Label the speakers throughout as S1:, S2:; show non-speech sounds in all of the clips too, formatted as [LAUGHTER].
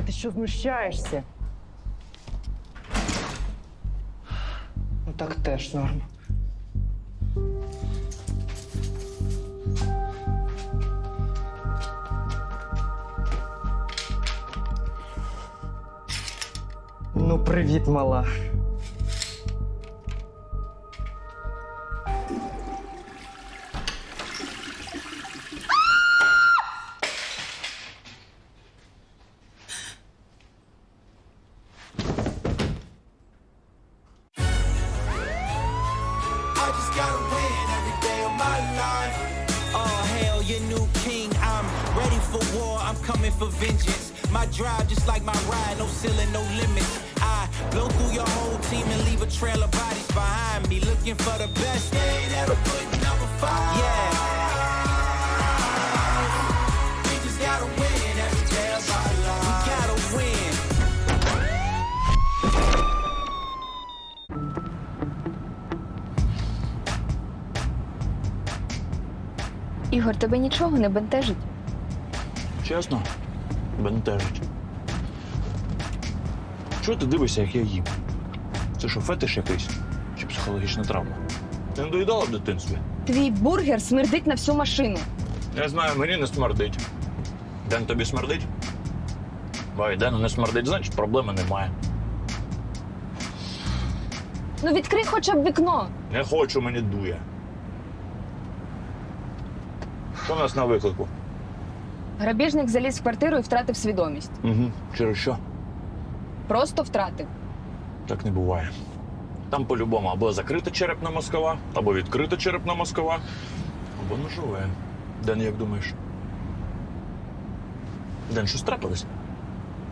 S1: Та ти що знущаєшся? Ну так теж норм. Ну, привіт, мала.
S2: I'm coming for vengeance. My drive, just like my ride, no ceiling, no limits. I blow through your whole team and leave a trail of bodies behind me. Looking for the best. They ain't ever put number five. Yeah. We just gotta win every day of our life. We gotta win.
S3: Ігор, тебе нічого не бентежить?
S4: Чесно, бентежить. Чого ти дивишся, як я їм? Це що, фетиш якийсь? Чи психологічна травма? Ти не доїдала в дитинстві?
S3: Твій бургер смердить на всю машину.
S4: Я знаю, мені не смердить. Ден тобі смердить? Бай, Дену не смердить, значить проблеми немає.
S3: Ну відкрий хоча б вікно.
S4: Не хочу, мені дує. Що у нас на виклику?
S3: Грабіжник заліз в квартиру і втратив свідомість.
S4: Угу. Через що?
S3: Просто втратив.
S4: Так не буває. Там по-любому або закрита черепна мозкова, або відкрита черепна мозкова, або ножове. Ден, як думаєш? Ден, щось трапилось?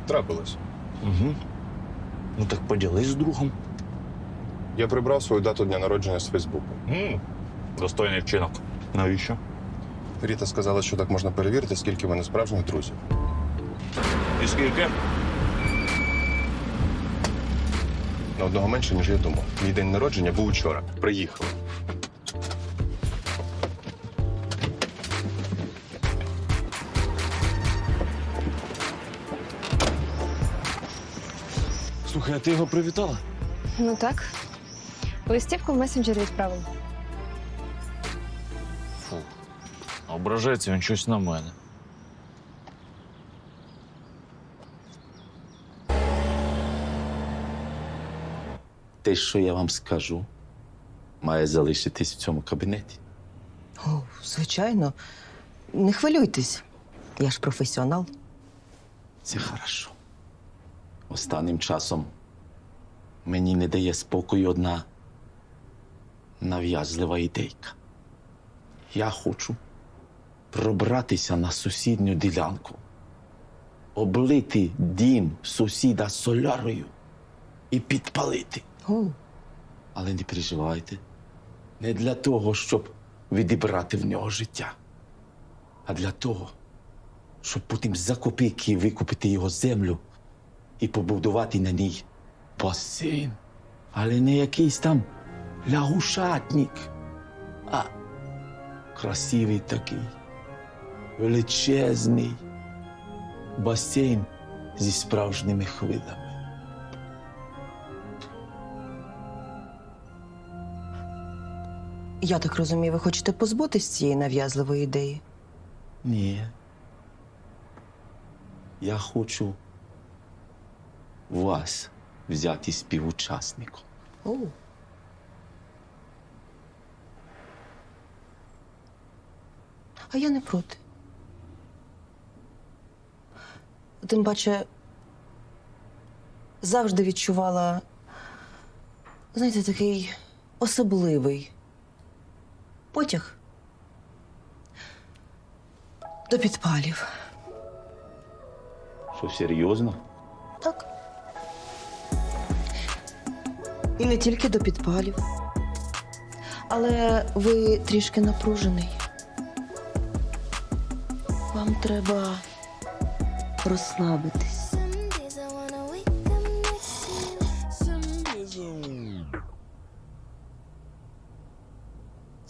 S5: Трапилось.
S4: Угу. Ну так поділись з другом.
S5: Я прибрав свою дату дня народження з Фейсбуку.
S4: м Достойний вчинок. Навіщо?
S5: Ріта сказала, що так можна перевірити, скільки в мене справжніх друзів.
S4: І скільки?
S5: На одного менше, ніж я думав. Мій день народження був учора. Приїхали.
S4: Слухай, а ти його привітала?
S3: Ну так. Листівку в месенджері відправив.
S4: Ображається він щось на мене.
S6: Те, що я вам скажу, має залишитись в цьому кабінеті.
S7: О, звичайно. Не хвилюйтесь. Я ж професіонал.
S6: Це хорошо. Останнім часом мені не дає спокою одна нав'язлива ідейка. Я хочу пробратися на сусідню ділянку, облити дім сусіда солярою і підпалити.
S7: О,
S6: Але не переживайте. Не для того, щоб відібрати в нього життя, а для того, щоб потім за копійки викупити його землю і побудувати на ній басейн. Але не якийсь там лягушатник, а красивий такий, величезний басейн зі справжніми хвилями.
S7: я так розумію, ви хочете позбутись цієї нав'язливої ідеї?
S6: Ні. Я хочу вас взяти співучасником.
S7: О. А я не проти. Тим паче, завжди відчувала, знаєте, такий особливий потяг до підпалів.
S6: Що серйозно?
S7: Так. І не тільки до підпалів. Але ви трішки напружений. Вам треба
S8: days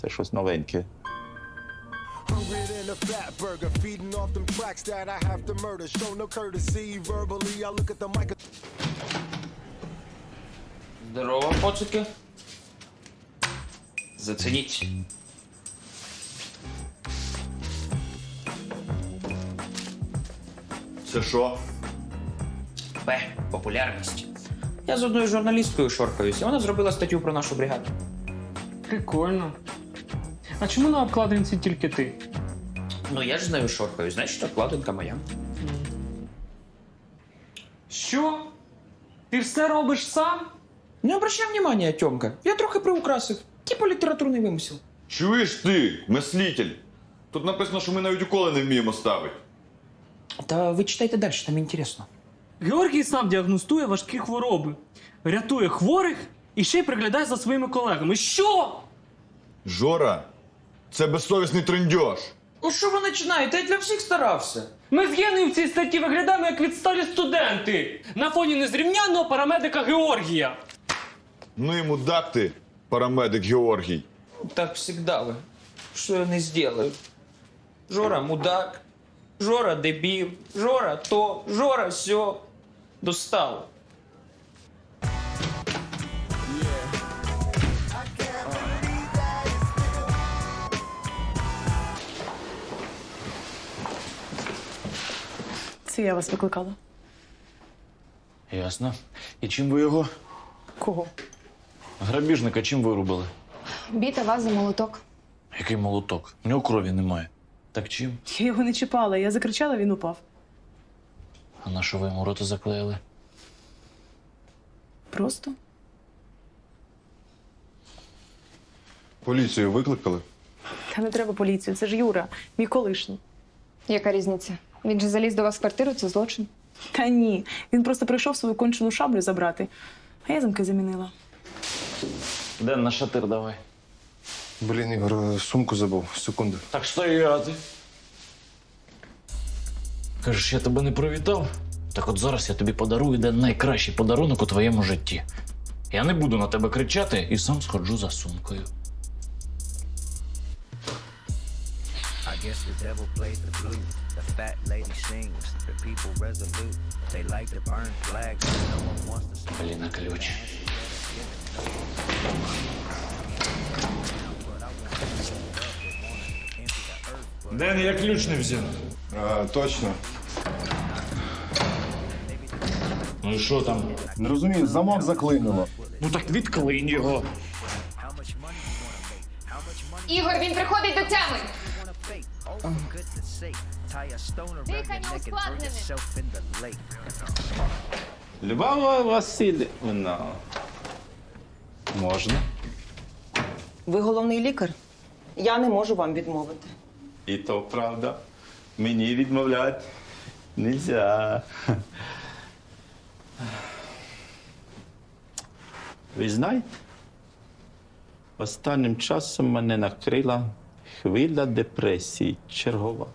S6: Це щось новеньке.
S2: Hungry than
S9: a fat burger, feeding off them tracks that I have to murder. Show no courtesy verbally. I look at the mic.
S10: Здорово, поцики. Зацініть.
S4: Це що?
S10: П. Популярність. Я з одною журналісткою шоркаюся, вона зробила статтю про нашу бригаду.
S11: Прикольно. А чому на обкладинці тільки ти?
S10: Ну я ж з нею шоркаюсь, значить обкладинка моя.
S11: Що? Ти все робиш сам?
S10: Не обращай внимания, Тьомка. Я трохи приукрасив. Типу літературний вимисел.
S12: Чуєш ти, мислитель? Тут написано, що ми навіть уколи не вміємо ставити.
S10: Та ви читайте далі, там інтересно.
S11: Георгій сам діагностує важкі хвороби, рятує хворих і ще й приглядає за своїми колегами. Що?
S12: Жора, це безсовісний трендьош.
S10: Ну що ви починаєте? Я для всіх старався.
S11: Ми з Єною в цій статті виглядаємо як відсталі студенти на фоні незрівнянного парамедика Георгія.
S12: Ну і мудак ти, парамедик Георгій.
S10: Так всегда ви. Що я не сделаю? Жора мудак, Жора дебіл, Жора то, Жора сьо. Достав.
S1: Це я вас викликала.
S4: Ясно. І чим ви його?
S1: Кого?
S4: Грабіжника чим вирубили?
S3: Біта вас за молоток.
S4: Який молоток? У нього крові немає. Так чим?
S1: Я його не чіпала. Я закричала, він упав.
S4: А на що ви йому рота заклеїли?
S1: Просто?
S5: Поліцію викликали?
S1: Та не треба поліцію, це ж Юра, мій колишній.
S3: Яка різниця? Він же заліз до вас в квартиру, це злочин.
S1: Та ні. Він просто прийшов свою кончену шаблю забрати, а я замки замінила.
S4: Ден на шатир давай.
S5: Блін, Ігор, сумку забув. Секунду.
S4: Так стояти. Кажеш, я тебе не привітав? Так от зараз я тобі подарую де найкращий подарунок у твоєму житті. Я не буду на тебе кричати і сам сходжу за сумкою.
S2: I guess the devil plays the flute. The fat lady sings. The people resolute. They like to burn flags. No one wants to
S4: Блін, ключ. Ден, я ключ не взяв.
S5: А, точно.
S4: Ну і що там?
S5: Не розумію, замок заклинило.
S4: Ну так відклинь його.
S3: Ігор, він приходить до тями. Дихання ускладнене.
S6: Любава Васильівна. Можна?
S7: Ви головний лікар? Я не можу вам відмовити.
S6: І то правда. Мені відмовляти нельзя. Ви знаєте, останнім часом мене накрила хвиля депресії чергова.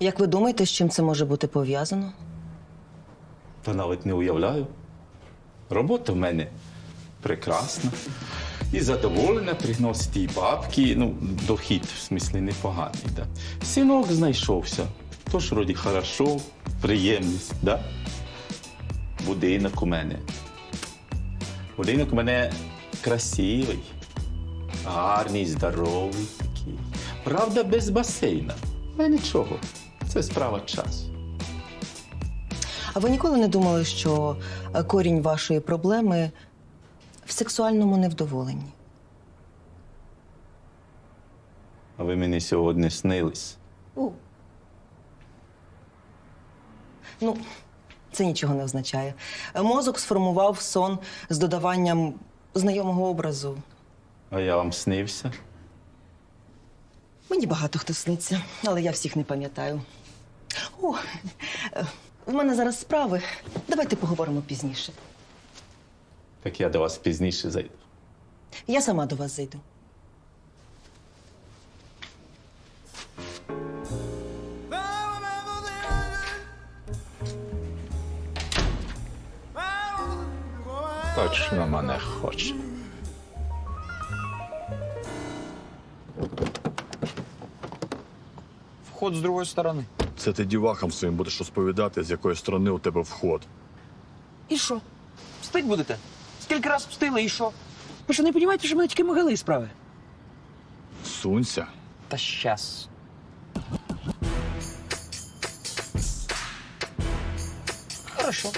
S7: Як ви думаєте, з чим це може бути пов'язано?
S6: Та навіть не уявляю. Робота в мене прекрасна. І задоволення приносить і бабки, ну, дохід, в смислі, непоганий. Да. Синок знайшовся. Тож вроді хорошо, приємність, да? Будинок у мене. Будинок у мене красивий, гарний, здоровий такий. Правда, без басейна. Але нічого. Це справа часу.
S7: А ви ніколи не думали, що е, корінь вашої проблеми в сексуальному невдоволенні?
S6: А ви мені сьогодні снились.
S7: У. Ну, це нічого не означає. Мозок сформував сон з додаванням знайомого образу.
S6: А я вам снився.
S7: Мені багато хто сниться, але я всіх не пам'ятаю. О, е, в мене зараз справи. Давайте поговоримо пізніше.
S6: Так я до вас пізніше зайду.
S7: Я сама до вас зайду.
S6: Точно мене хоче.
S10: вход з другої сторони.
S12: Це ти дівахам своїм будеш розповідати, з якої сторони у тебе вход.
S10: І що? Пстить будете? Скільки раз пстили і що? Ви що не розумієте, що мене тільки могили справи?
S12: Сунься.
S10: Та щас. Хорошо.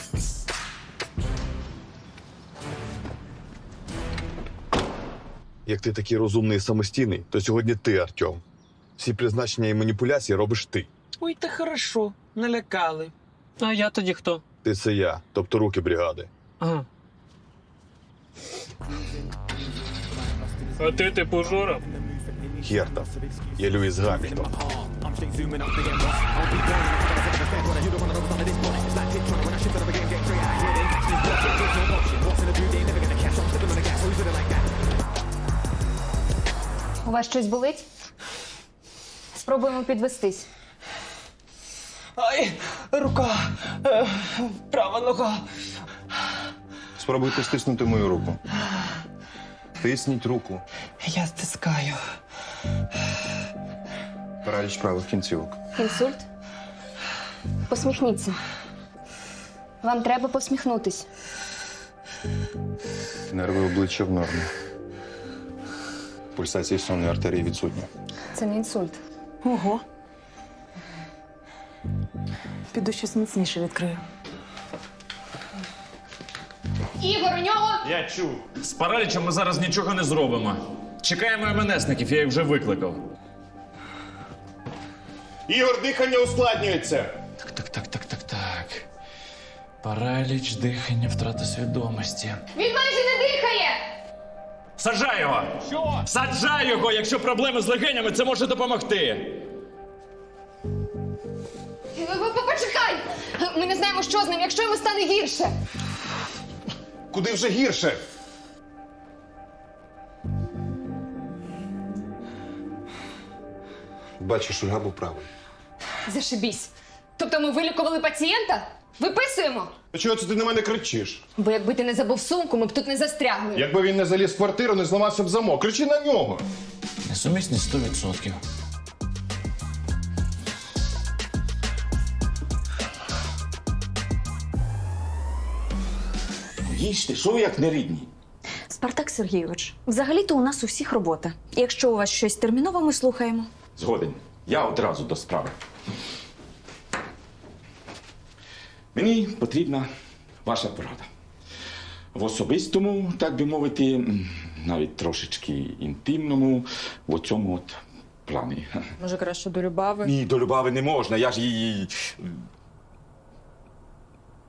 S12: Як ти такий розумний і самостійний, то сьогодні ти, Артем. Всі призначення і маніпуляції робиш ти.
S10: Ой, та хорошо, налякали.
S11: А я тоді хто?
S12: Ти це я, тобто руки бригади.
S11: Ага. А ти типу Жора?
S12: Хертов. Я Льюіс Гамільтон.
S3: У вас щось болить? Спробуємо підвестись.
S10: Ай, рука, е, права нога.
S5: Спробуйте стиснути мою руку. Тисніть руку.
S10: Я стискаю.
S5: Параліч правих кінцівок.
S3: Інсульт? Посміхніться. Вам треба посміхнутись.
S5: Нерви обличчя в нормі. Пульсації сонної артерії відсутні.
S3: Це не інсульт.
S1: Ого. Піду щось міцніше відкрию.
S3: Ігор, у нього
S4: Я чув. З паралічем ми зараз нічого не зробимо. Чекаємо МНСників, я їх вже викликав.
S12: Ігор, дихання ускладнюється.
S4: Так, так, так, так, так, так. Параліч, дихання, втрата свідомості.
S3: він майже не дихає.
S4: Саджай його! Що? Саджай його! Якщо проблеми з легенями, це може допомогти.
S3: Почекай! Ми не знаємо, що з ним, якщо йому стане гірше.
S12: Куди вже гірше?
S5: Бачиш, Ольга був правий.
S3: Зашибісь. Тобто ми вилікували пацієнта? Виписуємо?
S5: А чого це ти на мене кричиш?
S3: Бо якби ти не забув сумку, ми б тут не застрягли.
S5: Якби він не заліз в квартиру, не зламався б замок. Кричи на нього.
S4: Несумісність 100%.
S6: Їжте, що ви як не рідні?
S13: Спартак Сергійович, взагалі-то у нас у всіх робота. Якщо у вас щось термінове, ми слухаємо.
S6: Згоден. Я одразу до справи. Мені потрібна ваша порада. В особистому, так би мовити, навіть трошечки інтимному, в цьому от плані.
S13: Може, краще до Любави?
S6: Ні, до Любави не можна, я ж їй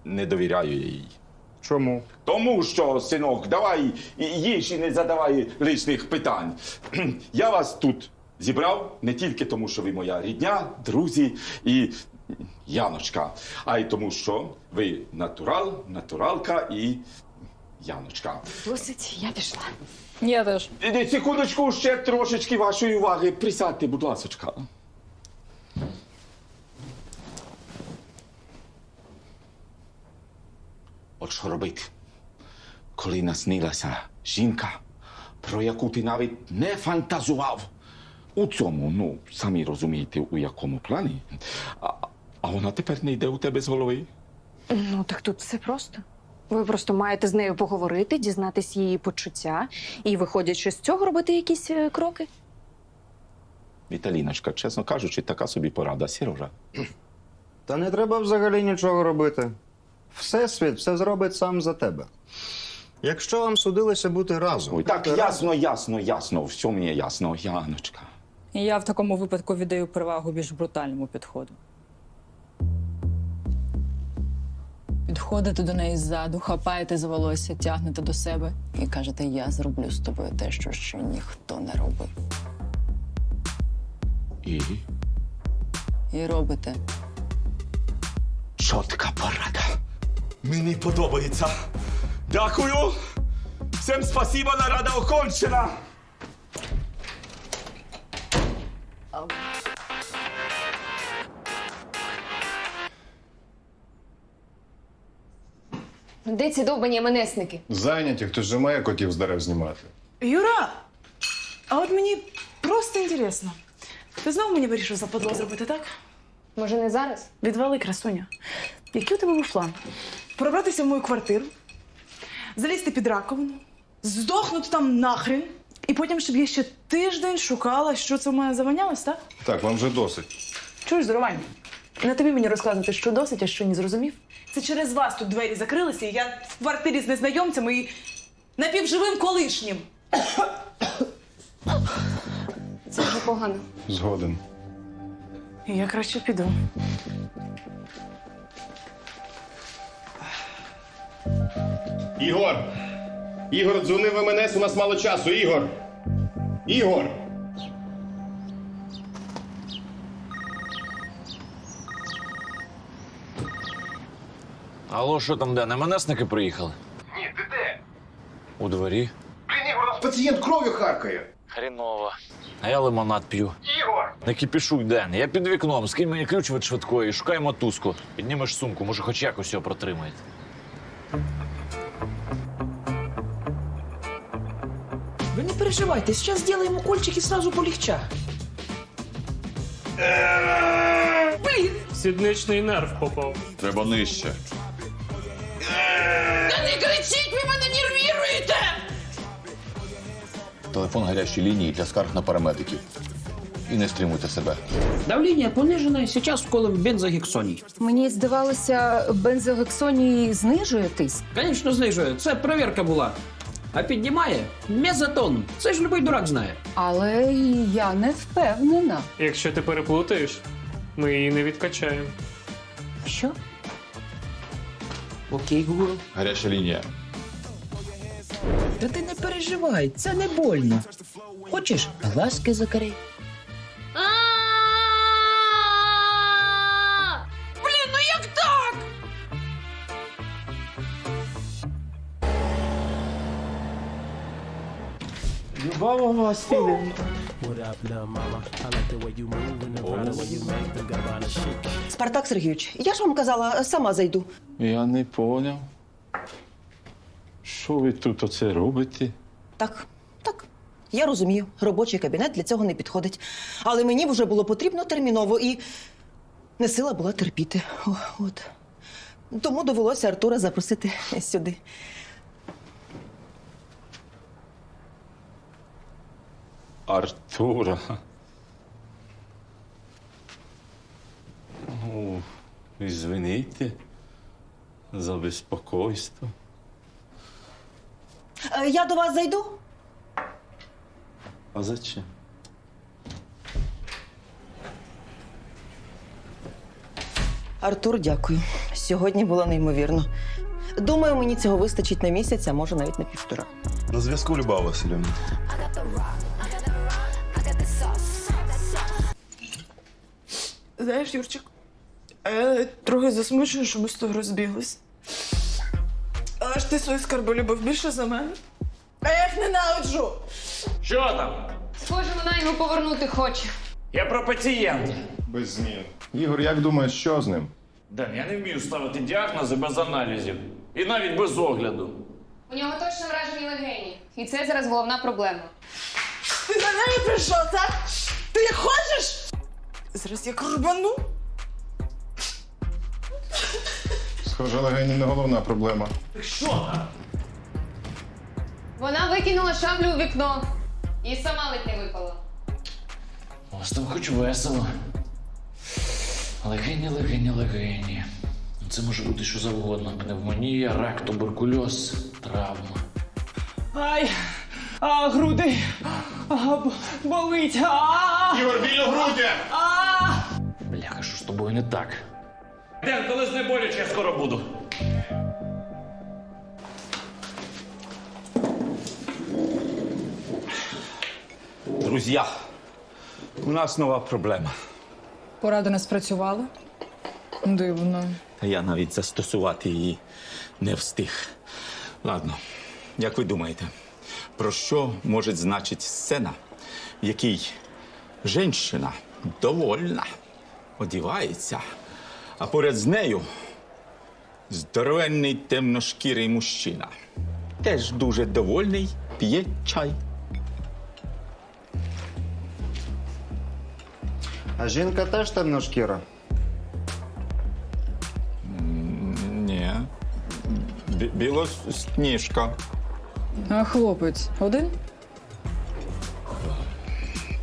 S6: не довіряю їй.
S5: Чому?
S6: Тому що, синок, давай їж і не задавай лишніх питань. Я вас тут зібрав не тільки тому, що ви моя рідня, друзі і Яночка, а й тому, що ви натурал, натуралка і Яночка.
S13: Досить, я пішла.
S3: Я теж.
S6: Секундочку, ще трошечки вашої уваги. Присядьте, будь ласочка. От що робити, коли наснилася жінка, про яку ти навіть не фантазував. У цьому, ну, самі розумієте, у якому плані. А, а вона тепер не йде у тебе з голови.
S13: Ну так тут все просто. Ви просто маєте з нею поговорити, дізнатись її почуття і, виходячи з цього, робити якісь е, кроки.
S6: Віталіночка, чесно кажучи, така собі порада, Сірожа.
S14: Та не треба взагалі нічого робити. Всесвіт все зробить сам за тебе. Якщо вам судилося бути разом,
S6: Ой, так, ясно, ясно, ясно, все мені ясно, Яночка.
S13: Я в такому випадку віддаю перевагу більш брутальному підходу. Підходите до неї ззаду, хапаєте за волосся, тягнете до себе і кажете, я зроблю з тобою те, що ще ніхто не робив.
S6: І
S13: І робите.
S6: чітка порада. Мені подобається. Дякую. Всім спасибо, нарада окончена.
S3: Де ці довбані МНСники?
S5: Зайняті, хтось же має котів з дерев знімати.
S1: Юра, а от мені просто інтересно. Ти знову мені вирішив западло зробити, так?
S3: Може, не зараз?
S1: Відвали, красуня. Який у тебе був план? Пробратися в мою квартиру, залізти під раковину, здохнути там нахрен, і потім, щоб я ще тиждень шукала, що це в мене заванялось, так?
S5: Так, вам вже досить.
S1: Чуєш, здоровань? Не тобі мені розказувати, що досить, а що не зрозумів. Це через вас тут двері закрилися, і я в квартирі з незнайомцями і напівживим колишнім.
S3: Це вже погано.
S5: Згоден.
S1: Я краще піду.
S5: Ігор! Ігор, дзвони в МНС, у нас мало часу. Ігор! Ігор!
S4: Алло, що там де? Не менесники приїхали?
S5: Ні, ти де?
S4: У дворі.
S5: Блін, Ігор, у нас пацієнт кров'ю харкає.
S4: Хріново. А я лимонад п'ю.
S5: Ігор!
S4: Не кипішуй, Ден. Я під вікном. Скинь мені ключ від швидкої, шукай мотузку. Піднімеш сумку, може, хоч якось його протримаєте.
S15: Переживайте, сейчас сделаем укольчик и сразу полегча.
S11: Сідничний нерв попав.
S12: Треба нижче.
S15: Да не кричіть, ви мене нервіруєте!
S12: Телефон гарячої лінії для скарг на парамедиків. І не стримуйте себе.
S15: Давление пониженное, сейчас вколем бензогексоній.
S13: Мені здавалося, бензогексоній знижує тиск.
S15: Конечно, знижує, це перевірка була. А піднімає мезотон. Це ж любий дурак знає.
S13: Але я не впевнена.
S11: Якщо ти переплутаєш, ми її не відкачаємо.
S13: Що?
S15: Окей, Google.
S12: Гаряча лінія.
S15: Та ти не переживай, це не больно. Хочеш, глазки закрий.
S6: Васильівна.
S7: Спартак Сергійович, я ж вам казала, сама зайду.
S6: Я не поняв. Що ви тут оце робите?
S7: Так, так. Я розумію, робочий кабінет для цього не підходить. Але мені вже було потрібно терміново і не сила була терпіти. О, от. Тому довелося Артура запросити сюди.
S6: Артура. Ну, извините за безпокойство.
S7: Е, Я до вас зайду.
S6: А зачем?
S7: Артур, дякую. Сьогодні було неймовірно. Думаю, мені цього вистачить на місяць, а може навіть на півтора.
S12: На зв'язку Любава Васильівна.
S1: Знаєш, Юрчик, а я трохи засмучую, що ми з тобою розбіглись. Але ж ти свої скарби любив більше за мене. А я їх ненавиджу!
S4: Що там?
S3: Схоже, вона його повернути хоче.
S4: Я про пацієнта.
S5: Без змін. Ігор, як думаєш, що з ним?
S4: Ден, я не вмію ставити діагнози без аналізів. І навіть без огляду.
S3: У нього точно вражені легені. І це зараз головна проблема.
S1: Ти на неї прийшов, так? Ти хочеш? Зараз як рубану.
S5: Схоже, легені не головна проблема.
S4: Що?
S3: Вона викинула шаблю у вікно і сама ледь не випала.
S4: У вас там хоч весело. Легені, легені, легені. Це може бути що завгодно. Пневмонія, рак, туберкульоз, травма.
S11: Ай! А, груди! А, б- болить! А!
S5: Ігор, біля груді!
S11: А!
S4: Бляха, що з тобою не так? Ден, коли знеболюче, я скоро буду.
S6: Друзі, у нас нова проблема.
S13: Порада не спрацювала? Дивно.
S6: Та я навіть застосувати її не встиг. Ладно, як ви думаєте, про що може значити сцена, в якій жінка довольна, одівається, а поряд з нею здоровенний темношкірий мужчина. Теж дуже довольний, п'є чай.
S14: А жінка теж темношкіра.
S16: Ні. Білосніжка.
S13: А хлопець один?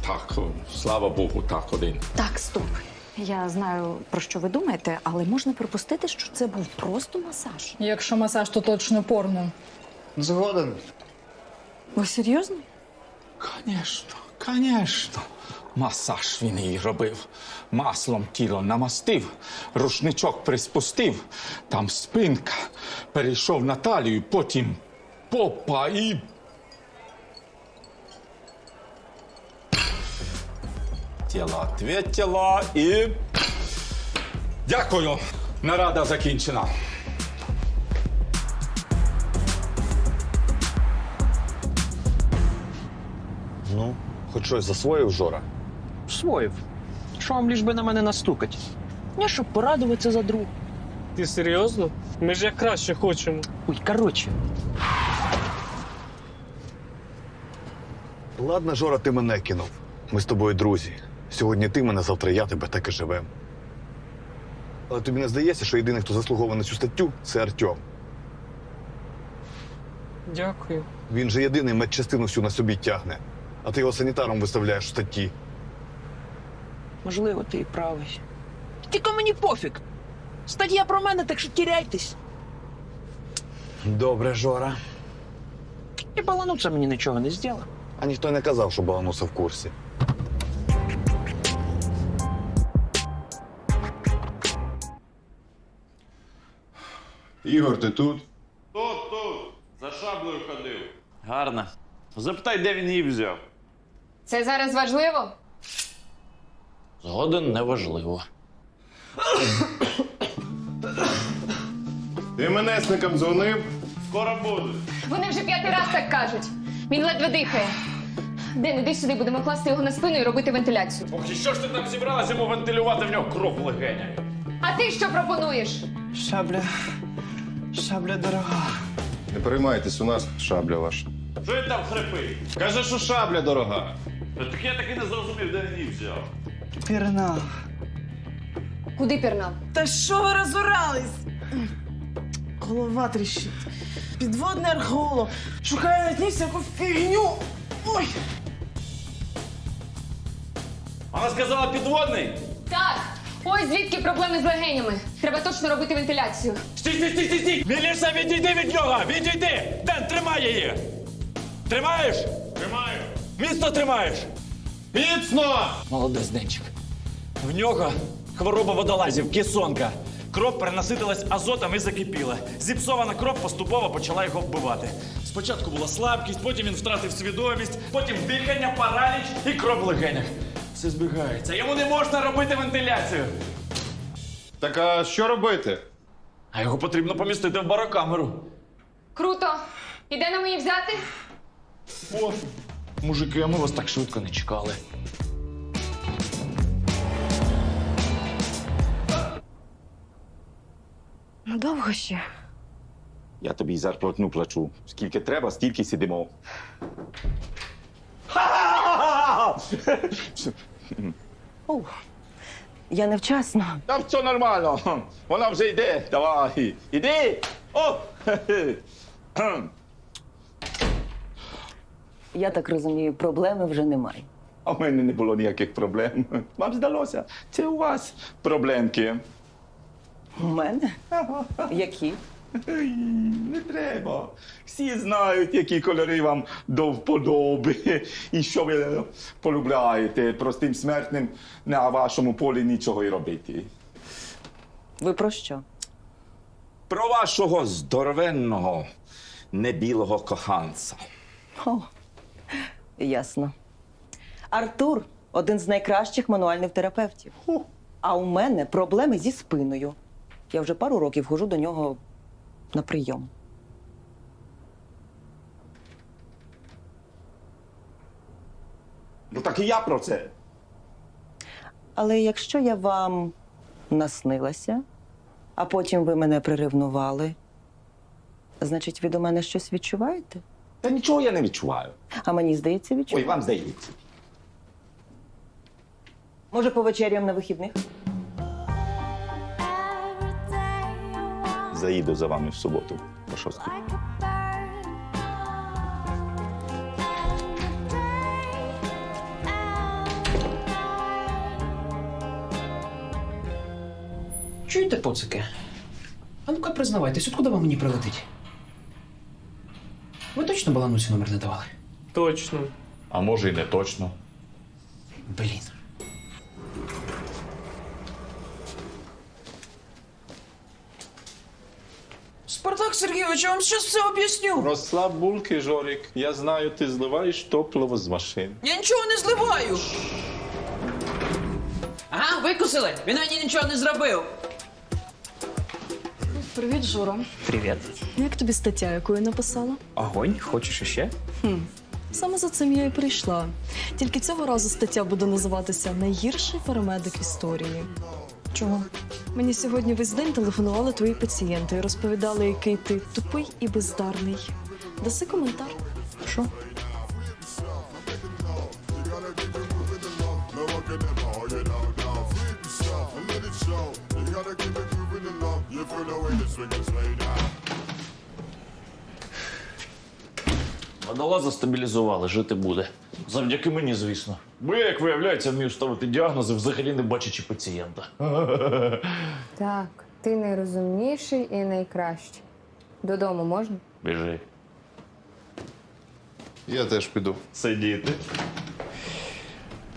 S6: Так, слава Богу, так один.
S13: Так, стоп. Я знаю, про що ви думаєте, але можна припустити, що це був просто масаж.
S3: Якщо масаж, то точно порно.
S14: Згоден.
S13: Ви серйозно?
S6: Звісно, звісно. Масаж він їй робив. Маслом тіло намастив, рушничок приспустив, там спинка, перейшов на талію, потім попа і. Тіла відтіла і. Дякую. Нарада закінчена.
S12: Ну, хоч щось засвоїв Жора.
S10: Своїв. Що вам ліж би на мене настукать? Я щоб порадуватися за друг.
S11: Ти серйозно? Ми ж як краще хочемо.
S10: Ой, коротше.
S12: Ладно, Жора, ти мене кинув. Ми з тобою друзі. Сьогодні ти мене, завтра я тебе так і живем. Але тобі не здається, що єдиний, хто заслуговує на цю статтю, це Артем.
S11: Дякую.
S12: Він же єдиний медчастину всю на собі тягне, а ти його санітаром виставляєш в статті.
S10: Можливо, ти і правий. Тільки мені пофіг. Стаття про мене, так що тіряйтесь.
S12: Добре, Жора.
S10: І балануца мені нічого не зробила.
S12: А ніхто й не казав, що Балануса в курсі.
S5: Ігор, ти тут?
S17: Тут, тут, за шаблею ходив. Гарно. Запитай, де він її взяв.
S3: Це зараз важливо?
S4: Згоден неважливо.
S5: Ти МНСникам дзвонив?
S17: Скоро буде.
S3: Вони вже п'ятий раз так кажуть. Він ледве дихає. Ден, іди сюди, будемо класти його на спину і робити вентиляцію.
S4: Ох, і що ж ти там зібралася йому вентилювати в нього кров в легенях?
S3: А ти що пропонуєш?
S10: Шабля. Шабля дорога.
S5: Не переймайтесь, у нас шабля ваша.
S17: Що він там хрипить?
S5: Каже, що шабля дорога.
S17: Так я таки не зрозумів, де він її взяв.
S10: Пірнав.
S3: Куди пірнав?
S1: Та що ви розорались? Голова тріщить. Підводний археолог. Шукає на дні всяку фігню. Ой!
S17: Вона сказала підводний.
S3: Так, ось звідки проблеми з легенями. Треба точно робити вентиляцію.
S4: Стій, стій, стій, стій, стій! Міліса, відійди від нього! Відійди! Ден, тримай її! Тримаєш?
S17: Тримаю.
S4: Міцно тримаєш!
S5: Міцно!
S4: Молодець, Денчик. В нього хвороба водолазів, кесонка. Кров перенаситилась азотом і закипіла. Зіпсована кров поступово почала його вбивати. Спочатку була слабкість, потім він втратив свідомість, потім дихання, параліч і кров в легенях. Все збігається. Йому не можна робити вентиляцію.
S5: Так а що робити?
S4: А його потрібно помістити в барокамеру.
S3: Круто. І де нам її взяти?
S4: О, мужики, а ми вас так швидко не чекали.
S13: Довго ще.
S6: Я тобі й зарплатню плачу. Скільки треба, стільки сидимо. [LAUGHS]
S7: О, я невчасно.
S6: Та все нормально. Вона вже йде. Давай. Іди. О! [CLEARS THROAT]
S7: Я так розумію, проблеми вже немає.
S6: А в мене не було ніяких проблем. Вам здалося, це у вас проблемки.
S7: У мене? Які?
S6: Не треба. Всі знають, які кольори вам до вподоби і що ви полюбляєте. Простим смертним на вашому полі нічого й робити.
S7: Ви про що?
S6: Про вашого здоровенного небілого коханця.
S7: О, ясно. Артур один з найкращих мануальних терапевтів. А у мене проблеми зі спиною. Я вже пару років ходжу до нього на прийом.
S6: Ну так і я про це.
S7: Але якщо я вам наснилася, а потім ви мене приревнували, значить, ви до мене щось відчуваєте?
S6: Та нічого я не відчуваю.
S7: А мені здається,
S6: Ой, вам здається.
S7: Може, повечеряємо на вихідних?
S12: Заїду за вами в суботу по шостій.
S15: Чуєте, поцики? А ну-ка признавайтесь, откуда вам мені прилетить? Ви точно баланусі номер не давали?
S11: Точно.
S17: А може, і не точно.
S15: Блін.
S18: Спартак Сергійович, я вам зараз все об'ясню.
S16: Розслаб булки, Жорик. Я знаю, ти зливаєш топливо з машин.
S18: Я нічого не зливаю. Ага, викусили. Він мені нічого не зробив.
S19: Привіт, Жора.
S10: Привіт.
S19: Як тобі стаття, яку я написала?
S10: Огонь, хочеш іще?
S19: Хм. Саме за цим я і прийшла. Тільки цього разу стаття буде називатися Найгірший парамедик історії. Чого? Мені сьогодні весь день телефонували твої пацієнти і розповідали, який ти тупий і бездарний. Даси коментар.
S15: Що?
S4: Водолаза стабілізували, жити буде. Завдяки мені, звісно. Бо я, як виявляється, вмію ставити діагнози, взагалі не бачачи пацієнта. [LAUGHS]
S3: Так, ти найрозумніший і найкращий. Додому можна?
S4: Біжи.
S5: Я теж піду.
S4: Сидіти.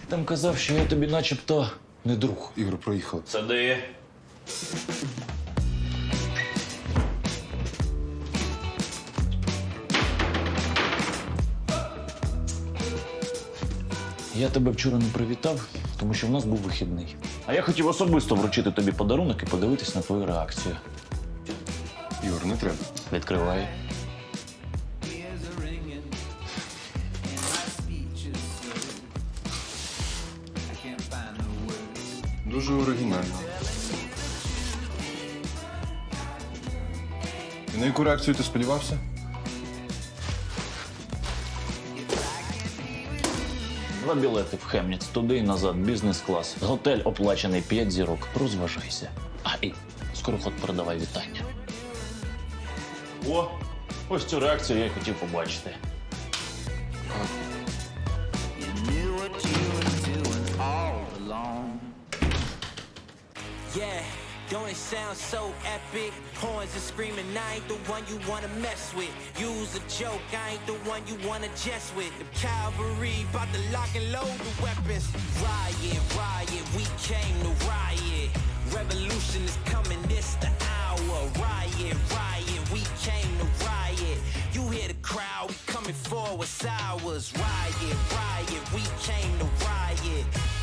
S4: Ти там казав, що я тобі начебто не друг.
S5: Ігор, проїхав.
S4: Сиди. Я тебе вчора не привітав, тому що в нас був вихідний. А я хотів особисто вручити тобі подарунок і подивитись на твою реакцію.
S5: Ігор, не треба.
S4: Відкривай.
S5: Дуже оригінально. І на яку реакцію ти сподівався?
S4: Два білети в Хемніц, туди і назад, бізнес-клас. Готель оплачений 5 зірок. Розважайся. А і скороход передавай вітання. О, ось цю реакцію я й хотів побачити.
S2: Yeah, don't it sound so epic? Horns are screaming, I ain't the one you wanna mess with. Use a joke, I ain't the one you wanna jest with. The cavalry bout to lock and load the weapons. Riot, riot, we came to riot. Revolution is coming, this the hour. Riot, riot, we came to riot. You hear the crowd, we coming for what's ours. Riot, riot, we came to riot.